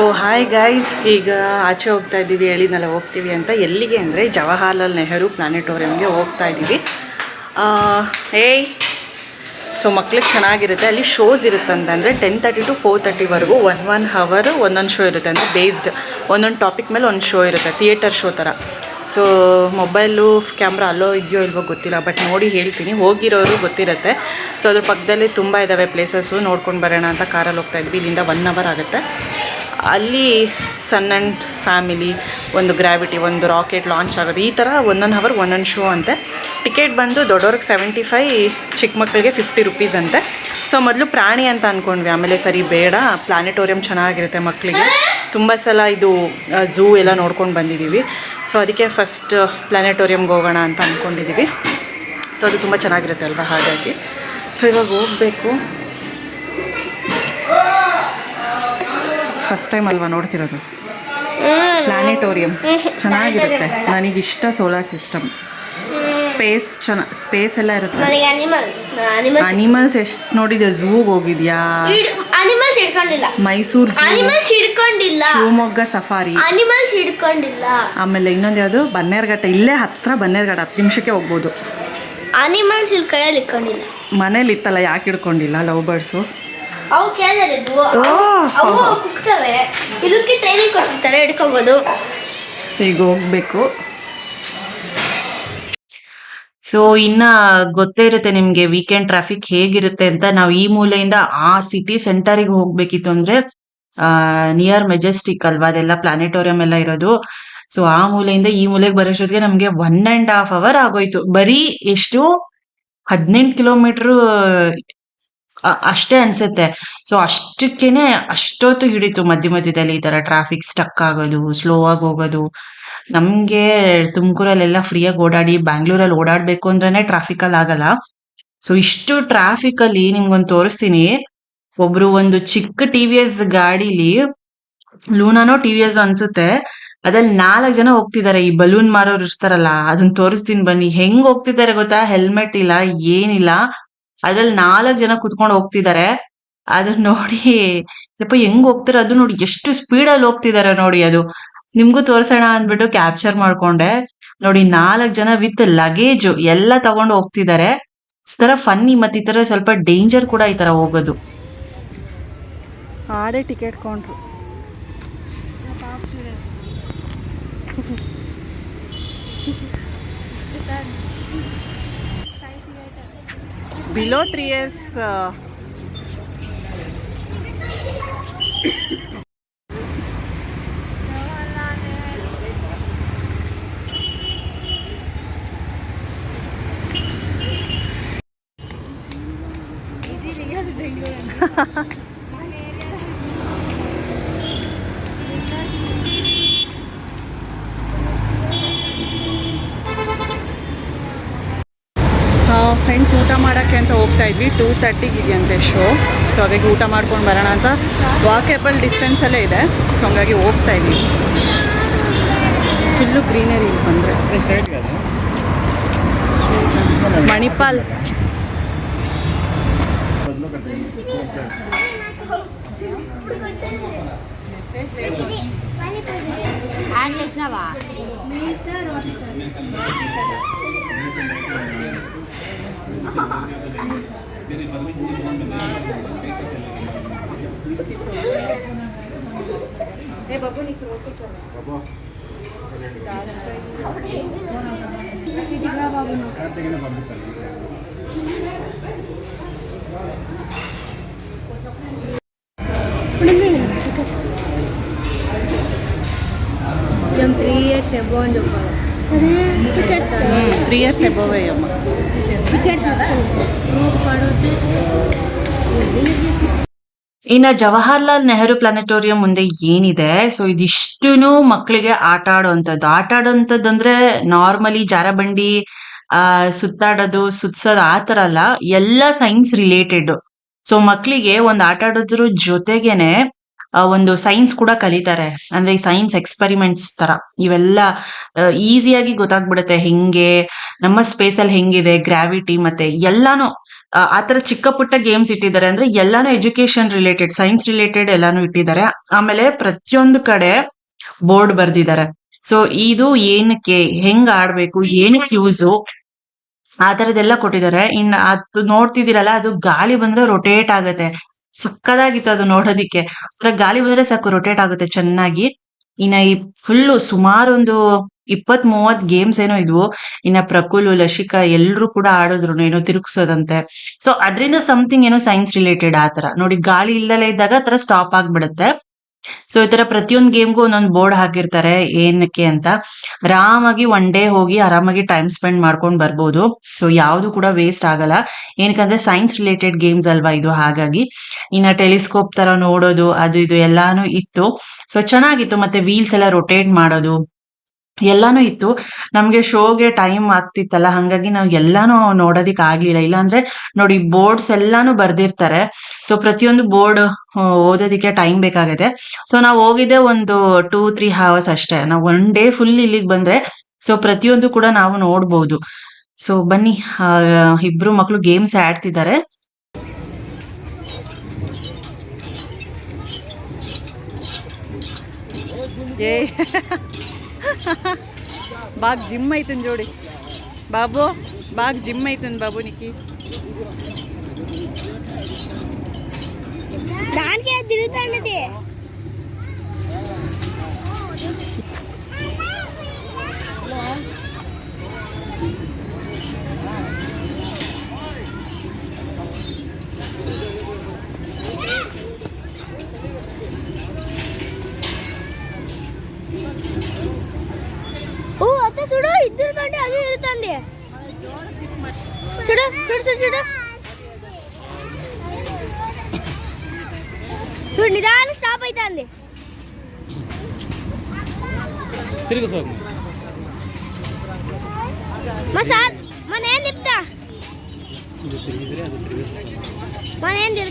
So hi guys ಈಗ ಆಚೆ ಹೋಗ್ತಾ ಇದ್ದೀವಿ ಹೇಳಿದ್ನಲ್ಲ ಹೋಗ್ತೀವಿ ಅಂತ. ಎಲ್ಲಿಗೆ ಅಂದರೆ ಜವಾಹರ್ಲಾಲ್ ನೆಹರು ಪ್ಲಾನೆಟೋರಿಯಂಗೆ ಹೋಗ್ತಾ ಇದ್ದೀವಿ. ಏಯ್ ಸೊ ಮಕ್ಳಿಗೆ ಚೆನ್ನಾಗಿರುತ್ತೆ. ಅಲ್ಲಿ ಶೋಸ್ ಇರುತ್ತೆ ಅಂತಂದರೆ ಟೆನ್ ತರ್ಟಿ ಟು ಫೋರ್ ತರ್ಟಿವರೆಗೂ ಒನ್ ಒನ್ ಹವರ್ ಒಂದೊಂದು ಶೋ ಇರುತ್ತೆ ಅಂದರೆ ಬೇಸ್ಡ್ ಒಂದೊಂದು ಟಾಪಿಕ್ ಮೇಲೆ ಒಂದು ಶೋ ಇರುತ್ತೆ ಥಿಯೇಟರ್ ಶೋ ಥರ ಸೊ ಮೊಬೈಲು ಕ್ಯಾಮ್ರಾ ಅಲ್ಲೋ ಇದೆಯೋ ಇಲ್ವೋ ಗೊತ್ತಿಲ್ಲ ಬಟ್ ನೋಡಿ ಹೇಳ್ತೀನಿ. ಹೋಗಿರೋರು ಗೊತ್ತಿರುತ್ತೆ. ಸೊ ಅದ್ರ ಪಕ್ಕದಲ್ಲಿ ತುಂಬ ಇದ್ದಾವೆ ಪ್ಲೇಸಸ್ಸು ನೋಡ್ಕೊಂಡು ಬರೋಣ ಅಂತ ಕಾರಲ್ಲಿ ಹೋಗ್ತಾ ಇದ್ವಿ. ಇಲ್ಲಿಂದ ಒನ್ ಅವರ್ ಆಗುತ್ತೆ. ಅಲ್ಲಿ ಸನ್ ಆ್ಯಂಡ್ ಫ್ಯಾಮಿಲಿ ಒಂದು ಗ್ರಾವಿಟಿ ಒಂದು ರಾಕೆಟ್ ಲಾಂಚ್ ಆಗೋದು. ಈ ಥರ ಒಂದೊಂದು ಹವರ್ ಒಂದೊಂದು ಶೋ ಅಂತೆ. ಟಿಕೆಟ್ ಬಂದು ದೊಡ್ಡವ್ರಿಗೆ ಸೆವೆಂಟಿ ಫೈ ಚಿಕ್ಕ ಮಕ್ಕಳಿಗೆ ಫಿಫ್ಟಿ ರುಪೀಸ್ ಅಂತೆ. ಸೊ ಮೊದಲು ಪ್ರಾಣಿ ಅಂತ ಅಂದ್ಕೊಂಡ್ವಿ ಆಮೇಲೆ ಸರಿ, ಬೇಡ. ಪ್ಲಾನೆಟೋರಿಯಂ ಚೆನ್ನಾಗಿರುತ್ತೆ ಮಕ್ಕಳಿಗೆ. ತುಂಬ ಸಲ ಇದು ಝೂ ಎಲ್ಲ ನೋಡ್ಕೊಂಡು ಬಂದಿದ್ದೀವಿ ಸೊ ಅದಕ್ಕೆ ಫಸ್ಟ್ ಪ್ಲಾನೆಟೋರಿಯಮ್ಗೆ ಹೋಗೋಣ ಅಂತ ಅಂದ್ಕೊಂಡಿದ್ದೀವಿ ಸೊ ಅದು ತುಂಬ ಚೆನ್ನಾಗಿರುತ್ತೆ ಅಲ್ವಾ ಹಾಗಾಗಿ. ಸೊ ಇವಾಗ ಹೋಗಬೇಕು. ಫಸ್ಟ್ ಟೈಮ್ ಅಲ್ವಾ ನೋಡ್ತಿರೋದು? ಪ್ಲಾನಿಟೋರಿಯಂ ಚೆನ್ನಾಗಿರುತ್ತೆ. ನನಗಿಷ್ಟ ಸೋಲಾರ್ ಸಿಸ್ಟಮ್ ಸ್ಪೇಸ್ ಚೆನ್ನ ಸ್ಪೇಸ್ ಎಲ್ಲ ಇರುತ್ತೆ. ಅನಿಮಲ್ಸ್ ಎಷ್ಟು ನೋಡಿದೆ ಝೂಗೆ ಹೋಗಿದ್ಯಾ? ಅನಿಮಲ್ಸ್ ಹಿಡ್ಕೊಂಡಿಲ್ಲ. ಮೈಸೂರು ಅನಿಮಲ್ಸ್ ಹಿಡ್ಕೊಂಡಿಲ್ಲ. ಶಿವಮೊಗ್ಗ ಸಫಾರಿ ಅನಿಮಲ್ಸ್ ಹಿಡ್ಕೊಂಡಿಲ್ಲ. ಆಮೇಲೆ ಇನ್ನೊಂದು ಯಾವುದು? ಬನ್ನೇರ್ಘಟ್ಟ. ಇಲ್ಲೇ ಹತ್ರ ಬನ್ನೇರ್ಘಟ್ಟ. ಹತ್ತು ನಿಮಿಷಕ್ಕೆ ಹೋಗ್ಬೋದು. ಅನಿಮಲ್ಸ್ ಇಲ್ಲಿ ಕೈಯಲ್ಲಿ ಇಟ್ಕೊಂಡಿಲ್ಲ. ಮನೇಲಿ ಇತ್ತಲ್ಲ ಯಾಕೆ ಹಿಡ್ಕೊಂಡಿಲ್ಲ ಲವ್ ಬರ್ಡ್ಸು? ಅವು ಓ ಅವು ಕುಗ್ತವೆ ಇದಕ್ಕೆ ಟ್ರೈನಿಂಗ್ ಕೊಟ್ಟಿರ್ತಾರೆ ಹಿಡ್ಕೊಬೋದು. ಸೊ ಈಗ ಹೋಗ್ಬೇಕು. ಸೊ ಇನ್ನ ಗೊತ್ತೇ ಇರುತ್ತೆ ನಿಮ್ಗೆ ವೀಕೆಂಡ್ ಟ್ರಾಫಿಕ್ ಹೇಗಿರುತ್ತೆ ಅಂತ. ನಾವು ಈ ಮೂಲೆಯಿಂದ ಆ ಸಿಟಿ ಸೆಂಟರಿಗೆ ಹೋಗ್ಬೇಕಿತ್ತು ಅಂದ್ರೆ ನಿಯರ್ ಮೆಜೆಸ್ಟಿಕ್ ಅಲ್ವಾ? ಅದೆಲ್ಲ ಪ್ಲಾನೆಟೋರಿಯಂ ಎಲ್ಲ ಇರೋದು. ಸೊ ಆ ಮೂಲೆಯಿಂದ ಈ ಮೂಲೆಗೆ ಬರೋಷ್ಟೊತ್ತಿಗೆ ನಮ್ಗೆ ಒನ್ ಅಂಡ್ ಹಾಫ್ ಅವರ್ ಆಗೋಯ್ತು. ಬರೀ ಎಷ್ಟು? ಹದಿನೆಂಟು ಕಿಲೋಮೀಟರ್ ಅಷ್ಟೇ ಅನ್ಸುತ್ತೆ. ಸೊ ಅಷ್ಟಕ್ಕೇನೆ ಅಷ್ಟೊತ್ತು ಹಿಡಿತು ಮಧ್ಯ ಮಧ್ಯದಲ್ಲಿ ಈ ತರ ಟ್ರಾಫಿಕ್ ಸ್ಟಕ್ ಆಗೋದು ಸ್ಲೋ ಆಗಿ ಹೋಗೋದು. ನಮ್ಗೆ ತುಮಕೂರಲ್ಲೆಲ್ಲ ಫ್ರೀಯಾಗಿ ಓಡಾಡಿ ಬ್ಯಾಂಗ್ಳೂರಲ್ಲಿ ಓಡಾಡ್ಬೇಕು ಅಂದ್ರೆ ಟ್ರಾಫಿಕ್ ಅಲ್ಲಿ ಆಗಲ್ಲ. ಸೊ ಇಷ್ಟು ಟ್ರಾಫಿಕ್ ಅಲ್ಲಿ ನಿಮ್ಗೊಂದು ತೋರಿಸ್ತೀನಿ. ಒಬ್ರು ಒಂದು ಚಿಕ್ಕ ಟಿ ವಿ ಎಸ್ ಗಾಡಿಲಿ ಲೂನಾನೋ ಟಿ ವಿ ಎಸ್ ಅನ್ಸುತ್ತೆ. ಅದ್ರಲ್ಲಿ ನಾಲ್ಕು ಜನ ಹೋಗ್ತಿದ್ದಾರೆ ಈ ಬಲೂನ್ ಮಾರೋರು ಇರ್ತಾರಲ್ಲ ಅದನ್ನ ತೋರಿಸ್ತೀನಿ ಬನ್ನಿ. ಹೆಂಗ್ ಹೋಗ್ತಿದ್ದಾರೆ ಗೊತ್ತಾ? ಹೆಲ್ಮೆಟ್ ಇಲ್ಲ, ಏನಿಲ್ಲ. ಅದ್ರಲ್ಲಿ ನಾಲ್ಕು ಜನ ಕುತ್ಕೊಂಡು ಹೋಗ್ತಿದ್ದಾರೆ ಅದನ್ನ ನೋಡಿ ಸ್ವಲ್ಪ ಹೆಂಗ್ ಹೋಗ್ತಾರ? ಅದು ನೋಡಿ ಎಷ್ಟು ಸ್ಪೀಡ್ ಅಲ್ಲಿ ಹೋಗ್ತಿದಾರೆ ನೋಡಿ ಅದು. ನಿಮ್ಗೂ ತೋರ್ಸೋಣ ಅಂದ್ಬಿಟ್ಟು ಕ್ಯಾಪ್ಚರ್ ಮಾಡ್ಕೊಂಡೆ. ನೋಡಿ, ನಾಲ್ಕು ಜನ ವಿತ್ ಲಗೇಜ್ ಎಲ್ಲ ತಗೊಂಡು ಹೋಗ್ತಿದ್ದಾರೆ ತರ ಫನ್ನಿ ಮತ್ತೆ ಈ ಸ್ವಲ್ಪ ಡೇಂಜರ್ ಕೂಡ ಈ ತರ ಹೋಗೋದು. ಆಡೇ ಟಿಕೆಟ್ ಕೊಂಡ್ರು. ಬಿಲೋ ತ್ರೀ ಇಯರ್ಸ್ ಫ್ರೆಂಡ್ಸ್ ಊಟ ಮಾಡೋಕ್ಕೆ ಅಂತ ಹೋಗ್ತಾ ಇದ್ವಿ. ಟೂ ತರ್ಟಿಗೆ ಇದೆಯಂತೆ ಶೋ ಸೊ ಹಾಗಾಗಿ ಊಟ ಮಾಡ್ಕೊಂಡು ಬರೋಣ ಅಂತ ವಾಕೇಬಲ್ ಡಿಸ್ಟೆನ್ಸಲ್ಲೇ ಇದೆ. ಸೊ ಹಂಗಾಗಿ ಹೋಗ್ತಾ ಇದ್ವಿ. ಫುಲ್ಲು ಗ್ರೀನರಿ ಬಂದರೆ. ಮಣಿಪಾಲ್. బాబు నీకు రోటీ బాబు మేము త్రీ ఇయర్స్ ఎబో అని చెప్పాలి త్రీ ఇయర్స్ ఎబోవే అమ్మ టికెట్ తీసుకుంటాం ప్రూఫ్ అడిగితే ಇನ್ನ ಜವಾಹರ್ಲಾಲ್ ನೆಹರು ಪ್ಲಾನೆಟೋರಿಯಂ ಮುಂದೆ ಏನಿದೆ ಸೊ ಇದಿಷ್ಟುನು ಮಕ್ಕಳಿಗೆ ಆಟ ಆಡೋಂಥದ್ದು ಆಟ ಆಡೋಂಥದ್ದು ಅಂದ್ರೆ ನಾರ್ಮಲಿ ಜಾರಬಂಡಿ ಆ ಸುತ್ತಾಡೋದು ಸುತ್ಸೋದು ಆ ತರ ಅಲ್ಲ ಎಲ್ಲ ಸೈನ್ಸ್ ರಿಲೇಟೆಡ್ ಸೊ ಮಕ್ಕಳಿಗೆ ಒಂದ್ ಆಟ ಆಡೋದ್ರ ಜೊತೆಗೇನೆ ಆ, ಒಂದು ಸೈನ್ಸ್ ಕೂಡ ಕಲಿತಾರೆ. ಅಂದ್ರೆ ಈ ಸೈನ್ಸ್ ಎಕ್ಸ್ಪೆರಿಮೆಂಟ್ಸ್ ತರ. ಇವೆಲ್ಲ ಈಸಿಯಾಗಿ ಗೊತ್ತಾಗ್ಬಿಡುತ್ತೆ ಹೆಂಗೆ ನಮ್ಮ ಸ್ಪೇಸ್ ಅಲ್ಲಿ ಹೆಂಗಿದೆ ಗ್ರಾವಿಟಿ ಮತ್ತೆ ಎಲ್ಲಾನು ಆ ತರ ಚಿಕ್ಕ ಪುಟ್ಟ ಗೇಮ್ಸ್ ಇಟ್ಟಿದ್ದಾರೆ. ಅಂದ್ರೆ ಎಲ್ಲಾನು ಎಜುಕೇಶನ್ ರಿಲೇಟೆಡ್ ಸೈನ್ಸ್ ರಿಲೇಟೆಡ್ ಎಲ್ಲಾನು ಇಟ್ಟಿದ್ದಾರೆ. ಆಮೇಲೆ ಪ್ರತಿಯೊಂದು ಕಡೆ ಬೋರ್ಡ್ ಬರ್ದಿದ್ದಾರೆ. ಸೊ ಇದು ಏನಕ್ಕೆ ಹೆಂಗ್ ಆಡ್ಬೇಕು ಏನಕ್ಕೆ ಯೂಸು ಆ ತರದೆಲ್ಲ ಕೊಟ್ಟಿದ್ದಾರೆ. ಇನ್ ಅದು ನೋಡ್ತಿದ್ದೀರಲ್ಲ ಅದು ಗಾಳಿ ಬಂದ್ರೆ ರೊಟೇಟ್ ಆಗತ್ತೆ. ಸಕ್ಕದಾಗಿತ್ತು ಅದು ನೋಡೋದಿಕ್ಕೆ. ಅದ್ರ ಗಾಳಿ ಬಂದ್ರೆ ಸಾಕು ರೊಟೇಟ್ ಆಗುತ್ತೆ ಚೆನ್ನಾಗಿ. ಇನ್ನ ಈ ಫುಲ್ಲು ಸುಮಾರು ಒಂದು ಇಪ್ಪತ್ ಮೂವತ್ ಗೇಮ್ಸ್ ಏನೋ ಇದ್ವು. ಇನ್ನ ಪ್ರಕುಲು, ಲಶಿಕಾ ಎಲ್ರು ಕೂಡ ಆಡಿದ್ರು ಏನೋ ತಿರುಗಿಸೋದಂತೆ. ಸೊ ಅದರಿಂದ ಸಮಥಿಂಗ್ ಏನೋ ಸೈನ್ಸ್ ರಿಲೇಟೆಡ್ ಆ ತರ ನೋಡಿ, ಗಾಳಿ ಇಲ್ದಲೇ ಇದ್ದಾಗ ಆ ತರ ಸ್ಟಾಪ್ ಆಗ್ಬಿಡುತ್ತೆ. ಸೊ ಈ ತರ ಪ್ರತಿಯೊಂದು ಗೇಮ್ಗೂ ಒಂದೊಂದು ಬೋರ್ಡ್ ಹಾಕಿರ್ತಾರೆ. ಏನಕ್ಕೆ ಅಂತ? ಆರಾಮಾಗಿ ಒನ್ ಡೇ ಹೋಗಿ ಆರಾಮಾಗಿ ಟೈಮ್ ಸ್ಪೆಂಡ್ ಮಾಡ್ಕೊಂಡ್ ಬರ್ಬೋದು. ಸೊ ಯಾವ್ದು ಕೂಡ ವೇಸ್ಟ್ ಆಗಲ್ಲ. ಏನಕ್ಕಂದ್ರೆ ಸೈನ್ಸ್ ರಿಲೇಟೆಡ್ ಗೇಮ್ಸ್ ಅಲ್ವಾ ಇದು? ಹಾಗಾಗಿ ಇನ್ನ ಟೆಲಿಸ್ಕೋಪ್ ತರ ನೋಡೋದು, ಅದು ಇದು ಎಲ್ಲಾನು ಇತ್ತು. ಸೊ ಚೆನ್ನಾಗಿತ್ತು. ಮತ್ತೆ ವೀಲ್ಸ್ ಎಲ್ಲ ರೊಟೇಟ್ ಮಾಡೋದು. ಎಲ್ಲಾನು ಇತ್ತು. ನಮ್ಗೆ ಶೋಗೆ ಟೈಮ್ ಆಗ್ತಿತ್ತಲ್ಲ, ಹಂಗಾಗಿ ನಾವು ಎಲ್ಲಾನು ನೋಡೋದಿಕ್ ಆಗ್ಲಿಲ್ಲ. ಇಲ್ಲಾಂದ್ರೆ ನೋಡಿ ಬೋರ್ಡ್ಸ್ ಎಲ್ಲಾನು ಬರ್ದಿರ್ತಾರೆ. ಸೊ ಪ್ರತಿಯೊಂದು ಬೋರ್ಡ್ ಓದೋದಿಕ್ಕೆ ಟೈಮ್ ಬೇಕಾಗತ್ತೆ. ಸೊ ನಾವು ಹೋಗಿದ್ದೆ ಒಂದು ಟೂ ತ್ರೀ ಹವರ್ಸ್ ಅಷ್ಟೇ. ನಾವು ಒನ್ ಡೇ ಫುಲ್ ಇಲ್ಲಿಗೆ ಬಂದ್ರೆ ಸೊ ಪ್ರತಿಯೊಂದು ಕೂಡ ನಾವು ನೋಡ್ಬೋದು. ಸೊ ಬನ್ನಿ ಇಬ್ರು ಮಕ್ಳು ಗೇಮ್ಸ್ ಆಡ್ತಿದ್ದಾರೆ. బాగా జిమ్ అవుతుంది చూడు. బాబు బాగా జిమ్ అవుతుంది బాబు నీకు. దానికి తిరుగుతున్నది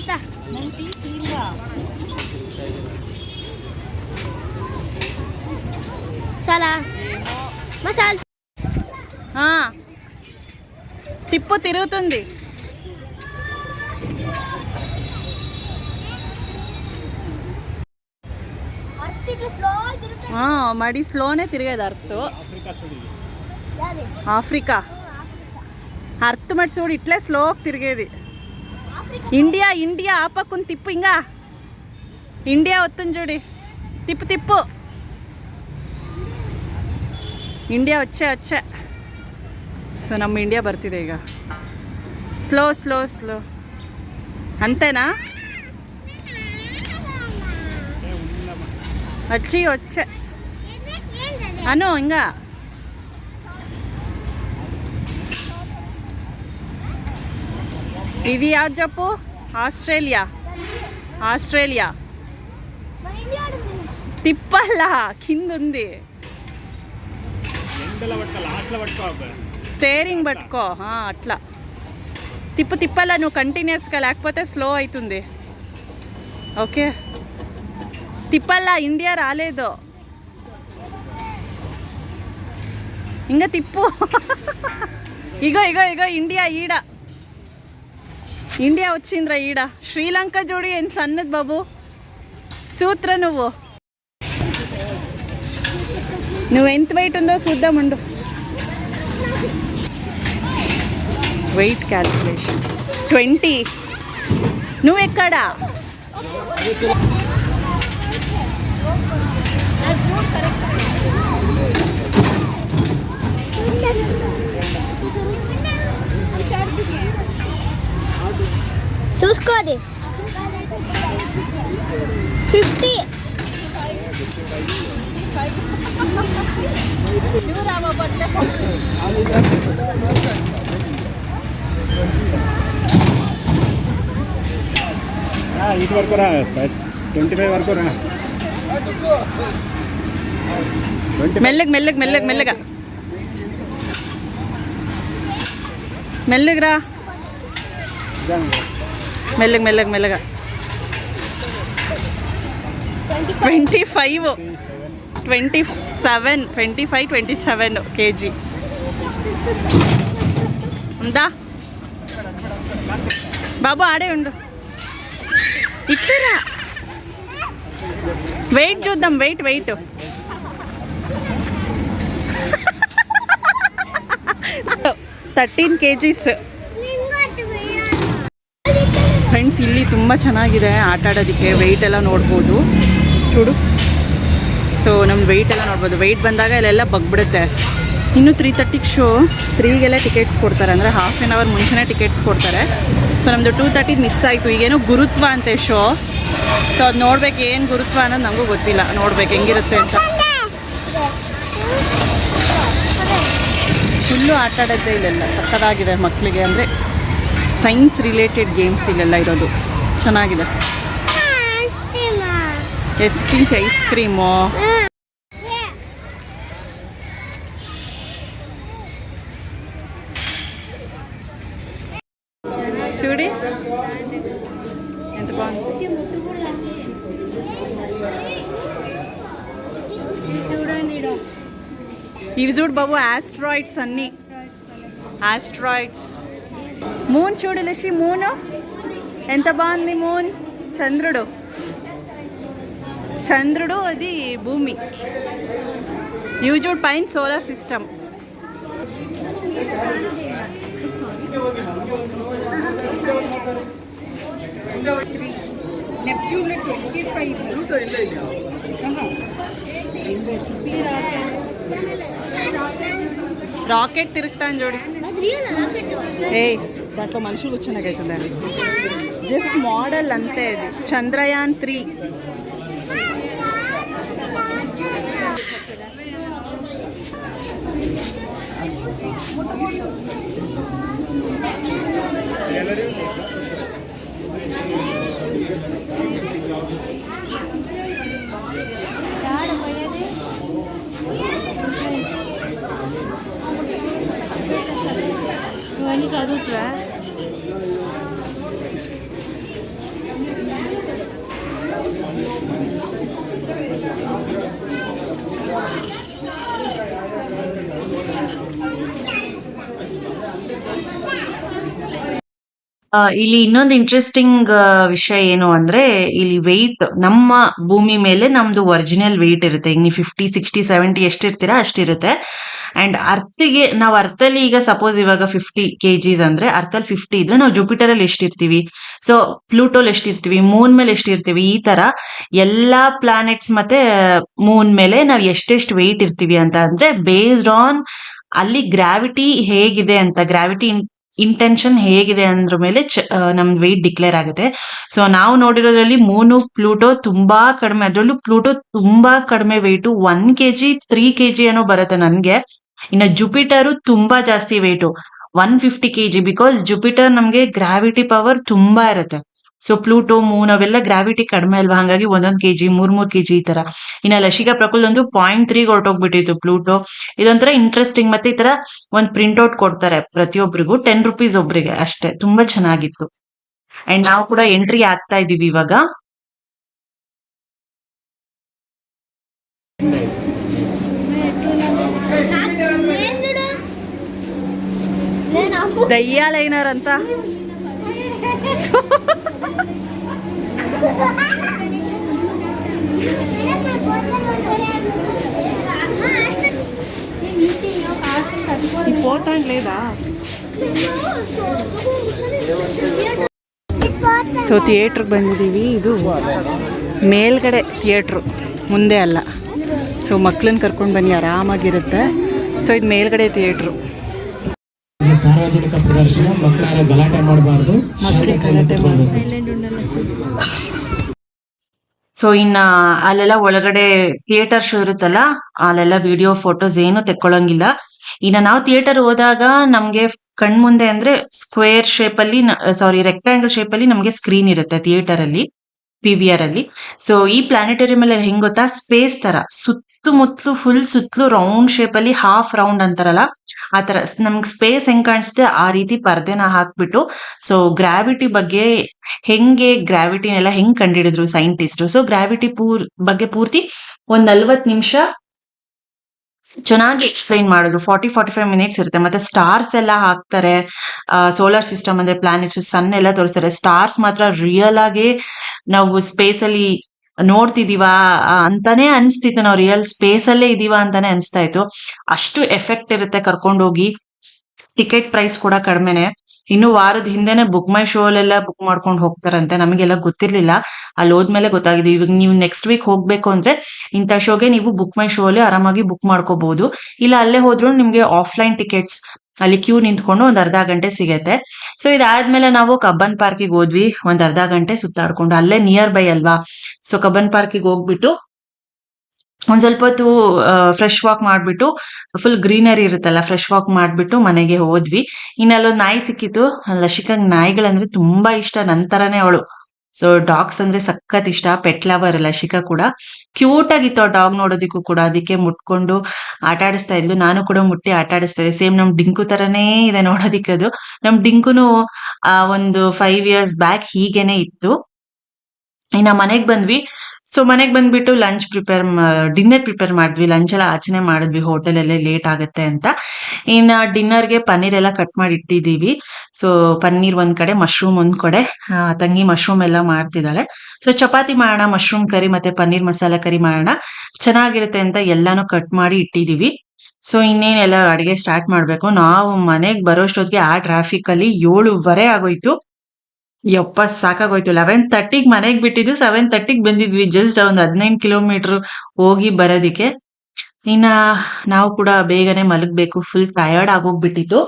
చేస్తా. మంచి క్లీన్గా మసాలా తిప్పు తిరుగుతుంది. మడి స్లోనే తిరిగేది అర్త్ ఆఫ్రికా అర్త్ మడి చూడు ఇట్లే స్లో తిరిగేది. ఆఫ్రికా ఇండియా ఇండియా ఆపక్కుని తిప్పు ఇంకా ఇండియా వస్తుంది చూడి తిప్పు తిప్పు ಇಂಡಿಯಾ వచ్చే వచ్చే ಸೊ ನಮ್ಮ ಇಂಡಿಯಾ ಬರ್ತಿದೆ ಈಗ ಸ್ಲೋ ಸ್ಲೋ ಸ್ಲೋ అంతేనా వచ్చి వచ్చే అను ఇంకా ఇవి యాద్ చెప్పు. ఆస్ట్రేలియా. ఆస్ట్రేలియా. తిప్పల్లా. కింద ఉంది స్టేరింగ్ పట్టుకో. అట్లా. తిప్పు తిప్పలా నువ్వు కంటిన్యూస్గా లేకపోతే స్లో అవుతుంది. ఓకే. తిప్పల్లా. ఇండియా రాలేదు. ఇంకా తిప్పు. ఇగో ఇగో ఇగో ఇండియా ఈడ. ఇండియా వచ్చిందిరా ఈడ. శ్రీలంక జోడి ఏం సన్నద్ బాబు. సూత్ర నువ్వు. నువ్వు ఎంత వెయిట్ ఉందో చూద్దాం ఉండు. వెయిట్ క్యాల్కులేషన్ ట్వంటీ నువ్వు ఎక్కడా? చూసుకోది. ఫిఫ్టీ. ఇటు వరకు రా ట్వంటీ ఫైవ్ వరకు రా. మెల్లగా మెల్లగా మెల్లగా మెల్లగా. మెల్లగా రా. మెల్లగా మెల్లగా మెల్లగా. Twenty five. Twenty seven twenty five twenty seven KG. ఉందా? బాబు ఆడే ఉండు. ఇట్లరా వెయిట్ చూద్దాం వెయిట్ వెయిట్. Thirteen KGs. ಇಲ್ಲಿ ತುಂಬ ಚೆನ್ನಾಗಿದೆ ಆಟ ಆಡೋದಕ್ಕೆ. ವೆಯ್ಟ್ ಎಲ್ಲ ನೋಡ್ಬೋದು. ಚೂಡು. ಸೊ ನಮ್ಮ ವೆಯ್ಟ್ ಎಲ್ಲ ನೋಡ್ಬೋದು. ವೆಯ್ಟ್ ಬಂದಾಗ ಇಲ್ಲೆಲ್ಲ ಬಗ್ಬಿಡುತ್ತೆ. ಇನ್ನು ತ್ರೀ ತರ್ಟಿಗೆ ಶೋ ತ್ರೀಗೆಲ್ಲ ಟಿಕೆಟ್ಸ್ ಕೊಡ್ತಾರೆ. ಅಂದರೆ ಹಾಫ್ ಆನ್ ಅವರ್ ಮುಂಚೆನೇ ಟಿಕೆಟ್ಸ್ ಕೊಡ್ತಾರೆ. ಸೊ ನಮ್ಮದು ಟೂ ತರ್ಟಿಗೆ ಮಿಸ್ ಆಯಿತು. ಈಗೇನೋ ಗುರುತ್ವ ಅಂತೆ ಶೋ ಸೊ ಅದು ನೋಡ್ಬೇಕು ಏನು ಗುರುತ್ವ ಅನ್ನೋದು ನಮಗೂ ಗೊತ್ತಿಲ್ಲ. ನೋಡ್ಬೇಕು ಹೆಂಗಿರುತ್ತೆ ಅಂತ. ಫುಲ್ಲು ಆಟ ಆಡೋದೇ ಇಲ್ಲೆಲ್ಲ. ಸಕ್ಕದಾಗಿದೆ ಮಕ್ಕಳಿಗೆ ಅಂದರೆ. ಸೈನ್ಸ್ ರಿಲೇಟೆಡ್ ಗೇಮ್ಸ್ ಇಲ್ಲೆಲ್ಲ ಇರೋದು ಚೆನ್ನಾಗಿದೆ ಎಷ್ಟು ತಿಂಕ್ ಐಸ್ ಕ್ರೀಮು చూడి ఎంత బాగుంది చూడండి ఈడ. ఇవి చూడు బాబు ఆస్ట్రాయిడ్స్ అన్నీ ఆస్ట్రాయిడ్స్ మూన్ చూడు లక్ష్మి మూన్. ఎంత బాగుంది మూన్? చంద్రుడు. చంద్రుడు అది భూమి. ఇవి చూడు పైన సోలార్ సిస్టమ్. రాకెట్ తిరుగుతాను చూడు. ఏ దాంట్లో మనుషులు కూర్చున్నాకైతుందండి. జస్ట్ మోడల్ అంతే ఇది. చంద్రయాన్ త్రీ. ಇಲ್ಲಿ ಇನ್ನೊಂದು ಇಂಟ್ರೆಸ್ಟಿಂಗ್ ವಿಷಯ ಏನು ಅಂದ್ರೆ, ಇಲ್ಲಿ ವೆಯ್ಟ್ ನಮ್ಮ ಭೂಮಿ ಮೇಲೆ ನಮ್ದು ಒರಿಜಿನಲ್ ವೆಯ್ಟ್ ಇರುತ್ತೆ. ಈಗ ನೀವು ಫಿಫ್ಟಿ ಸಿಕ್ಸ್ಟಿ ಸೆವೆಂಟಿ ಎಷ್ಟಿರ್ತೀರಾ ಅಷ್ಟಿರುತ್ತೆ. ಅಂಡ್ ಅರ್ಥಿಗೆ, ನಾವು ಅರ್ಥಲ್ಲಿ ಈಗ ಸಪೋಸ್ ಇವಾಗ ಫಿಫ್ಟಿ ಕೆ ಜಿಸ್ ಅಂದ್ರೆ ಅರ್ಥಲ್ಲಿ ಫಿಫ್ಟಿ ಇದ್ರೆ ನಾವು ಜುಪಿಟರ್ ಅಲ್ಲಿ ಎಷ್ಟಿರ್ತೀವಿ? ಸೊ ಪ್ಲೂಟೋಲ್ ಎಷ್ಟಿರ್ತೀವಿ? ಮೂನ್ ಮೇಲೆ ಎಷ್ಟಿರ್ತೀವಿ? ಈ ತರ ಎಲ್ಲಾ ಪ್ಲಾನೆಟ್ಸ್ ಮತ್ತೆ ಮೂನ್ ಮೇಲೆ ನಾವು ಎಷ್ಟೆಷ್ಟು ವೆಯ್ಟ್ ಇರ್ತೀವಿ ಅಂತ ಅಂದ್ರೆ ಬೇಸ್ಡ್ ಆನ್ ಅಲ್ಲಿ ಗ್ರಾವಿಟಿ ಹೇಗಿದೆ ಅಂತ ಗ್ರಾವಿಟಿ ಇಂಟೆನ್ಷನ್ ಹೇಗಿದೆ ಅಂದ್ರ ಮೇಲೆ ನಮ್ ವೆಯ್ಟ್ ಡಿಕ್ಲೇರ್ ಆಗುತ್ತೆ. ಸೊ ನಾವು ನೋಡಿರೋದ್ರಲ್ಲಿ ಮೂನು ಪ್ಲೂಟೋ ತುಂಬಾ ಕಡಿಮೆ, ಅದರಲ್ಲೂ ಪ್ಲೂಟೋ ತುಂಬಾ ಕಡಿಮೆ weight one KG three KG ಏನೋ ಬರುತ್ತೆ ನನ್ಗೆ. ಇನ್ನ ಜುಪಿಟರು ತುಂಬಾ ಜಾಸ್ತಿ weight one fifty KG because Jupiter ನಮ್ಗೆ ಗ್ರಾವಿಟಿ ಪವರ್ ತುಂಬಾ ಇರುತ್ತೆ. ಸೊ ಪ್ಲೂಟೋ ಮೂನ್ ಅವೆಲ್ಲ ಗ್ರಾವಿಟಿ ಕಡಿಮೆ ಅಲ್ವಾ? ಹಾಗಾಗಿ ಒಂದೊಂದ್ ಕೆಜಿ ಮೂರ್ ಮೂರ್ ಕೆಜಿ ಈ ತರ ಇನ್ನ ಲಶಿಕಾ ಪ್ರಕುಲ್ ಒಂದು ಪಾಯಿಂಟ್ ತ್ರೀ ಹೊರಟೋಗ್ಬಿಟ್ಟಿತ್ತು ಪ್ಲೂಟೋ ಇದೊಂಥರ ಇಂಟ್ರೆಸ್ಟಿಂಗ್ ಮತ್ತೆ ಈ ತರ ಒಂದ್ ಪ್ರಿಂಟ್ಔಟ್ ಕೊಡ್ತಾರೆ ಪ್ರತಿಯೊಬ್ಬರಿಗೂ ಟೆನ್ ರುಪೀಸ್ ಒಬ್ರಿಗೆ ಅಷ್ಟೇ. ತುಂಬಾ ಚೆನ್ನಾಗಿತ್ತು. ಅಂಡ್ ನಾವು ಕೂಡ ಎಂಟ್ರಿ ಆಗ್ತಾ ಇದೀವಿ ಇವಾಗ. ದಯ್ಯಾಲೈನರ್ ಅಂತ. నేను అమ్ము దయ్యాలైనారు అంతా పోతాండ్ లేదా ಸೊ ಥಿಯೇಟ್ರಿಗೆ ಬಂದಿದ್ದೀವಿ ಇದು ಮೇಲ್ಗಡೆ ಥಿಯೇಟ್ರು ಮುಂದೆ ಅಲ್ಲ ಸೊ ಮಕ್ಳನ್ನ ಕರ್ಕೊಂಡು ಬನ್ನಿ ಆರಾಮಾಗಿರುತ್ತೆ ಸೊ ಇದು ಮೇಲ್ಗಡೆ ಥಿಯೇಟ್ರು ಈ ಸಾರ್ವಜನಿಕ ಪ್ರದರ್ಶನ ಮಕ್ಕಳ ಗಲಾಟೆ ಮಾಡಬಾರ್ದು ಸೊ ಇನ್ನ ಅಲ್ಲೆಲ್ಲ ಒಳಗಡೆ ಥಿಯೇಟರ್ ಶೋ ಇರುತ್ತಲ್ಲ ಅಲ್ಲೆಲ್ಲ ವಿಡಿಯೋ ಫೋಟೋಸ್ ಏನು ತೆಕ್ಕೊಳ್ಳಂಗಿಲ್ಲ ಇನ್ನ ನಾವು ಥಿಯೇಟರ್ ಹೋದಾಗ ನಮ್ಗೆ ಕಣ್ ಮುಂದೆ ಅಂದ್ರೆ ಸ್ಕ್ವೇರ್ ಶೇಪ್ ಅಲ್ಲಿ ಸಾರಿ ರೆಕ್ಟಾಂಗಲ್ ಶೇಪ್ ಅಲ್ಲಿ ನಮ್ಗೆ ಸ್ಕ್ರೀನ್ ಇರುತ್ತೆ ಥಿಯೇಟರ್ ಅಲ್ಲಿ ಪಿ ವಿ ಆರ್ ಅಲ್ಲಿ. ಸೊ ಈ ಪ್ಲಾನೆಟೋರಿಯಂ ಅಲ್ಲಿ ಹೆಂಗ್ ಗೊತ್ತಾ? ಸ್ಪೇಸ್ ತರ ಸುತ್ತ ಸುತ್ತಮುತ್ತಲು ಫುಲ್ ಸುತ್ತಲೂ ರೌಂಡ್ ಶೇಪ್ ಅಲ್ಲಿ ಹಾಫ್ ರೌಂಡ್ ಅಂತಾರಲ್ಲ, ಆ ತರ ನಮ್ಗೆ ಸ್ಪೇಸ್ ಹೆಂಗ್ ಕಾಣಿಸುತ್ತೆ ಆ ರೀತಿ ಪರ್ದೆನ ಹಾಕ್ಬಿಟ್ಟು ಸೊ ಗ್ರಾವಿಟಿ ಬಗ್ಗೆ ಹೆಂಗೆ ಗ್ರಾವಿಟಿನೆಲ್ಲ ಹೆಂಗ್ ಕಂಡಿಡಿದ್ರು ಸೈಂಟಿಸ್ಟ್ ಸೊ ಗ್ರಾವಿಟಿ ಪೂರ್, ಬಗ್ಗೆ ಪೂರ್ತಿ ಒಂದ್ ನಲ್ವತ್ ನಿಮಿಷ ಚೆನ್ನಾಗಿ ಎಕ್ಸ್ಪ್ಲೈನ್ ಮಾಡಿದ್ರು. ಫಾರ್ಟಿ ಫಾರ್ಟಿ ಫೈವ್ ಮಿನಿಟ್ಸ್ ಇರುತ್ತೆ. ಮತ್ತೆ ಸ್ಟಾರ್ಸ್ ಎಲ್ಲ ಹಾಕ್ತಾರೆ. ಸೋಲಾರ್ ಸಿಸ್ಟಮ್ ಅಂದ್ರೆ ಪ್ಲಾನೆಟ್ಸ್ ಸನ್ ಎಲ್ಲ ತೋರಿಸ್ತಾರೆ. ಸ್ಟಾರ್ಸ್ ಮಾತ್ರ ರಿಯಲ್ ಆಗಿ ನಾವು ಸ್ಪೇಸ್ ಅಲ್ಲಿ ನೋಡ್ತಿದೀವಾ ಅಂತಾನೆ ಅನ್ಸ್ತಿತ್ತು. ನಾವು ರಿಯಲ್ ಸ್ಪೇಸ್ ಅಲ್ಲೇ ಇದೀವಾ ಅಂತಾನೆ ಅನ್ಸ್ತಾ ಇತ್ತು. ಅಷ್ಟು ಎಫೆಕ್ಟ್ ಇರುತ್ತೆ ಕರ್ಕೊಂಡೋಗಿ ಟಿಕೆಟ್ ಪ್ರೈಸ್ ಕೂಡ ಕಡಿಮೆನೆ. ಇನ್ನು ವಾರದ ಹಿಂದೆನೆ ಬುಕ್ ಮೈ ಶೋ ಅಲ್ಲೆಲ್ಲ ಬುಕ್ ಮಾಡ್ಕೊಂಡು ಹೋಗ್ತಾರಂತೆ. ನಮಗೆಲ್ಲ ಗೊತ್ತಿರ್ಲಿಲ್ಲ. ಅಲ್ಲಿ ಹೋದ್ಮೇಲೆ ಗೊತ್ತಾಗಿದೆ. ಇವಾಗ ನೀವು ನೆಕ್ಸ್ಟ್ ವೀಕ್ ಹೋಗ್ಬೇಕು ಅಂದ್ರೆ ಇಂಥ ಶೋಗೆ ನೀವು ಬುಕ್ ಮೈ ಶೋ ಅಲ್ಲಿ ಆರಾಮಾಗಿ ಬುಕ್ ಮಾಡ್ಕೋಬಹುದು ಇಲ್ಲ ಅಲ್ಲೇ ಹೋದ್ರು ನಿಮ್ಗೆ ಆಫ್ಲೈನ್ ಟಿಕೆಟ್ಸ್ ಅಲ್ಲಿ ಕ್ಯೂ ನಿಂತ್ಕೊಂಡು ಒಂದ್ ಅರ್ಧ ಗಂಟೆ ಸಿಗತ್ತೆ. ಸೊ ಇದಾದ್ಮೇಲೆ ನಾವು ಕಬ್ಬನ್ ಪಾರ್ಕಿಗೆ ಹೋದ್ವಿ, ಒಂದ್ ಅರ್ಧ ಗಂಟೆ ಸುತ್ತಾಡ್ಕೊಂಡು, ಅಲ್ಲೇ ನಿಯರ್ ಬೈ ಅಲ್ವಾ? ಸೊ ಕಬ್ಬನ್ ಪಾರ್ಕಿಗೆ ಹೋಗ್ಬಿಟ್ಟು ಒಂದ್ ಸ್ವಲ್ಪ ಹೊತ್ತು ಫ್ರೆಶ್ ವಾಕ್ ಮಾಡ್ಬಿಟ್ಟು ಫುಲ್ ಗ್ರೀನರಿ ಇರುತ್ತಲ್ಲ ಫ್ರೆಶ್ ವಾಕ್ ಮಾಡ್ಬಿಟ್ಟು ಮನೆಗೆ ಹೋದ್ವಿ. ಇನ್ನಲ್ಲೊಂದು ನಾಯಿ ಸಿಕ್ಕಿತ್ತು ಲಶಿಕಂಗ್ ನಾಯಿಗಳಂದ್ರೆ ತುಂಬಾ ಇಷ್ಟ ನಂತರನೇ ಅವಳು. ಸೊ ಡಾಗ್ಸ್ ಅಂದ್ರೆ ಸಖತ್ ಇಷ್ಟ. ಪೆಟ್ ಲವರ್ ಲಶಿಕಾ ಕೂಡ. ಕ್ಯೂಟ್ ಆಗಿತ್ತು ಆ ಡಾಗ್ ನೋಡೋದಿಕ್ಕೂ ಕೂಡ. ಅದಕ್ಕೆ ಮುಟ್ಕೊಂಡು ಆಟ ಆಡಿಸ್ತಾ ಇದ್ಲು. ನಾನು ಕೂಡ ಮುಟ್ಟಿ ಆಟ ಆಡಿಸ್ತಾ ಇದ್ದೆ. ಸೇಮ್ ನಮ್ ಡಿಂಕು ತರನೇ ಇದೆ ನೋಡೋದಿಕ್ಕೆ ಅದು. ನಮ್ ಡಿಂಕುನು, ಆ, ಒಂದು ಫೈವ್ ಇಯರ್ಸ್ ಬ್ಯಾಕ್ ಹೀಗೇನೆ ಇತ್ತು. ಇನ್ನ ಮನೆಗ್ ಬಂದ್ವಿ. ಸೊ ಮನೆಗೆ ಬಂದ್ಬಿಟ್ಟು ಲಂಚ್ ಪ್ರಿಪೇರ್ ಡಿನ್ನರ್ ಪ್ರಿಪೇರ್ ಮಾಡಿದ್ವಿ. ಲಂಚ್ ಎಲ್ಲ ಆಚರಣೆ ಮಾಡಿದ್ವಿ. ಹೋಟೆಲ್ ಅಲ್ಲೇ ಲೇಟ್ ಆಗುತ್ತೆ ಅಂತ. ಇನ್ನ ಡಿನ್ನರ್ಗೆ ಪನ್ನೀರ್ ಎಲ್ಲ ಕಟ್ ಮಾಡಿ ಇಟ್ಟಿದೀವಿ ಸೊ ಪನ್ನೀರ್ ಒಂದ್ ಕಡೆ ಮಶ್ರೂಮ್ ಒಂದ್ ಕಡೆ. ತಂಗಿ ಮಶ್ರೂಮ್ ಎಲ್ಲ ಮಾಡ್ತಿದ್ದಾಳೆ. ಸೊ ಚಪಾತಿ ಮಾಡೋಣ ಮಶ್ರೂಮ್ ಕರಿ ಮತ್ತೆ ಪನ್ನೀರ್ ಮಸಾಲ ಕರಿ ಮಾಡೋಣ. ಚೆನ್ನಾಗಿರುತ್ತೆ ಅಂತ ಎಲ್ಲಾನು ಕಟ್ ಮಾಡಿ ಇಟ್ಟಿದೀವಿ ಸೊ ಇನ್ನೇನೆಲ್ಲ ಅಡಿಗೆ ಸ್ಟಾರ್ಟ್ ಮಾಡ್ಬೇಕು. ನಾವು ಮನೆಗ್ ಬರೋಷ್ಟೊತ್ತಿಗೆ ಆ ಟ್ರಾಫಿಕ್ ಅಲ್ಲಿ ಏಳುವರೆ ಆಗೋಯ್ತು. ಯಪ್ಪ, ಸಾಕಾಗೋಯ್ತು. ಲೆವೆನ್ ತರ್ಟಿಗ್ ಮನೆಗ್ ಬಿಟ್ಟಿದ್ದು ಸೆವೆನ್ ತರ್ಟಿಗ್ ಬಂದಿದ್ವಿ. ಜಸ್ಟ್ ಒಂದು ಹದಿನೈದು ಕಿಲೋಮೀಟರ್ ಹೋಗಿ ಬರೋದಿಕ್ಕೆ. ಇನ್ನ ನಾವು ಕೂಡ ಬೇಗನೆ ಮಲಗ್ಬೇಕು. ಫುಲ್ ಟಯರ್ಡ್ ಆಗೋಗ್ಬಿಟ್ಟಿತ್ತು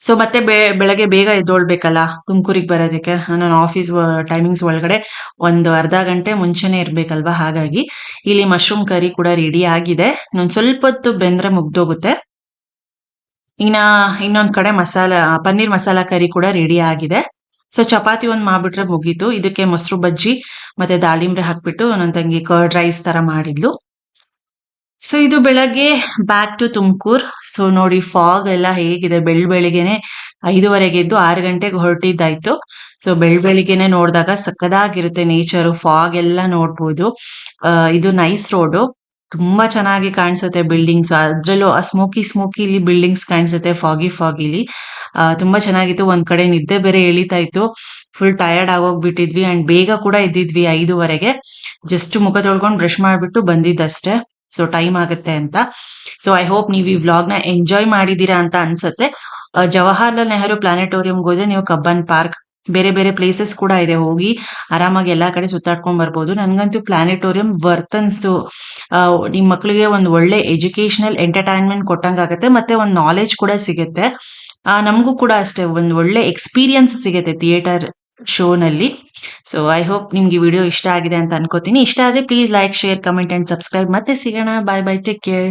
ಸೊ ಮತ್ತೆ ಬೆಳಗ್ಗೆ ಬೇಗ ಎದ್ದೋಳ್ಬೇಕಲ್ಲ, ತುಮಕೂರಿಗೆ ಬರೋದಕ್ಕೆ. ನಾನು ಆಫೀಸ್ ಟೈಮಿಂಗ್ಸ್ ಒಳಗಡೆ ಒಂದು ಅರ್ಧ ಗಂಟೆ ಮುಂಚೆನೆ ಇರ್ಬೇಕಲ್ವಾ? ಹಾಗಾಗಿ ಇಲ್ಲಿ ಮಶ್ರೂಮ್ ಕರಿ ಕೂಡ ರೆಡಿ ಆಗಿದೆ. ಇನ್ನೊಂದ್ ಸ್ವಲ್ಪ ಹೊತ್ತು ಬೆಂದ್ರೆ ಮುಗ್ದೋಗುತ್ತೆ. ಇನ್ನ ಇನ್ನೊಂದ್ ಕಡೆ ಮಸಾಲ, ಪನ್ನೀರ್ ಮಸಾಲಾ ಕರಿ ಕೂಡ ರೆಡಿ ಆಗಿದೆ. ಸೊ ಚಪಾತಿ ಒಂದು ಮಾಡ್ಬಿಟ್ರೆ ಮುಗೀತು. ಇದಕ್ಕೆ ಮೊಸರು ಬಜ್ಜಿ, ಮತ್ತೆ ದಾಳಿಂಬ್ರೆ ಹಾಕ್ಬಿಟ್ಟು ನನ್ನ ತಂಗಿ ಕರ್ಡ್ ರೈಸ್ ತರ ಮಾಡಿದ್ಲು. ಸೊ ಇದು ಬೆಳಗ್ಗೆ ಬ್ಯಾಕ್ ಟು ತುಮಕೂರು. ಸೊ ನೋಡಿ ಫಾಗ್ ಎಲ್ಲ ಹೇಗಿದೆ. ಬೆಳ್ ಬೆಳಿಗ್ಗೆನೆ ಐದುವರೆಗೆ ಇದ್ದು ಆರು ಗಂಟೆಗೆ ಹೊರಟಿದ್ದಾಯ್ತು. ಸೊ ಬೆಳ್ ಬೆಳಿಗ್ಗೆನೆ ನೋಡಿದಾಗ ಸಕ್ಕದಾಗಿರುತ್ತೆ ನೇಚರ್ ಫಾಗ್ ಎಲ್ಲ ನೋಡ್ಬೋದು. ಇದು ನೈಸ್ ರೋಡು ತುಂಬಾ ಚೆನ್ನಾಗಿ ಕಾಣಿಸುತ್ತೆ ಬಿಲ್ಡಿಂಗ್ಸ್ ಅದ್ರಲ್ಲೂ ಆ ಸ್ಮೋಕಿ ಸ್ಮೋಕಿಲಿ ಬಿಲ್ಡಿಂಗ್ಸ್ ಕಾಣಿಸುತ್ತೆ ಫಾಗಿ ಫಾಗಿಲಿ ತುಂಬಾ ಚೆನ್ನಾಗಿತ್ತು. ಒಂದ್ ಕಡೆ ನಿದ್ದೆ ಬೇರೆ ಎಳಿತಾ ಇತ್ತು. ಫುಲ್ ಟಯರ್ಡ್ ಆಗೋಗ್ಬಿಟ್ಟಿದ್ವಿ ಅಂಡ್ ಬೇಗ ಕೂಡ ಇದ್ದಿದ್ವಿ ಐದುವರೆಗೆ. ಜಸ್ಟ್ ಮುಖ ತೊಳ್ಕೊಂಡು ಬ್ರಷ್ ಮಾಡ್ಬಿಟ್ಟು ಬಂದಿದ್ದಷ್ಟೇ. ಸೊ ಟೈಮ್ ಆಗುತ್ತೆ ಅಂತ. ಸೊ ಐ ಹೋಪ್ ನೀವು ಈ ವ್ಲಾಗ್ನ ಎಂಜಾಯ್ ಮಾಡಿದೀರಾ ಅಂತ ಅನ್ಸುತ್ತೆ. ಜವಾಹರ್ಲಾಲ್ ನೆಹರು ಪ್ಲಾನೆಟೋರಿಯಂಗೆ ಹೋದ್ರೆ ನೀವು ಕಬ್ಬನ್ ಪಾರ್ಕ್ ಬೇರೆ ಬೇರೆ ಪ್ಲೇಸಸ್ ಕೂಡ ಇದೆ. ಹೋಗಿ ಆರಾಮಾಗಿ ಎಲ್ಲಾ ಕಡೆ ಸುತ್ತಾಡ್ಕೊಂಡ್ ಬರ್ಬೋದು. ನನ್ಗಂತೂ ಪ್ಲಾನೆಟೋರಿಯಂ ವರ್ತ್ ಅನ್ಸ್ತು. ನಿಮ್ ಮಕ್ಳಿಗೆ ಒಂದು ಒಳ್ಳೆ ಎಜುಕೇಶನಲ್ ಎಂಟರ್ಟೈನ್ಮೆಂಟ್ ಕೊಟ್ಟಂಗಾಗತ್ತೆ, ಮತ್ತೆ ಒಂದು ನಾಲೆಜ್ ಕೂಡ ಸಿಗುತ್ತೆ. ನಮಗೂ ಕೂಡ ಅಷ್ಟೇ, ಒಂದು ಒಳ್ಳೆ ಎಕ್ಸ್ಪೀರಿಯನ್ಸ್ ಸಿಗುತ್ತೆ ಥಿಯೇಟರ್ ಶೋನಲ್ಲಿ ಸೊ ಐ ಹೋಪ್ ನಿಮ್ಗೆ ವಿಡಿಯೋ ಇಷ್ಟ ಆಗಿದೆ ಅಂತ ಅನ್ಕೋತೀನಿ. ಇಷ್ಟ ಆದ್ರೆ please like share comment and subscribe ಮತ್ತೆ ಸಿಗೋಣ. ಬಾಯ್ ಬೈ ಟೇಕ್ ಕೇರ್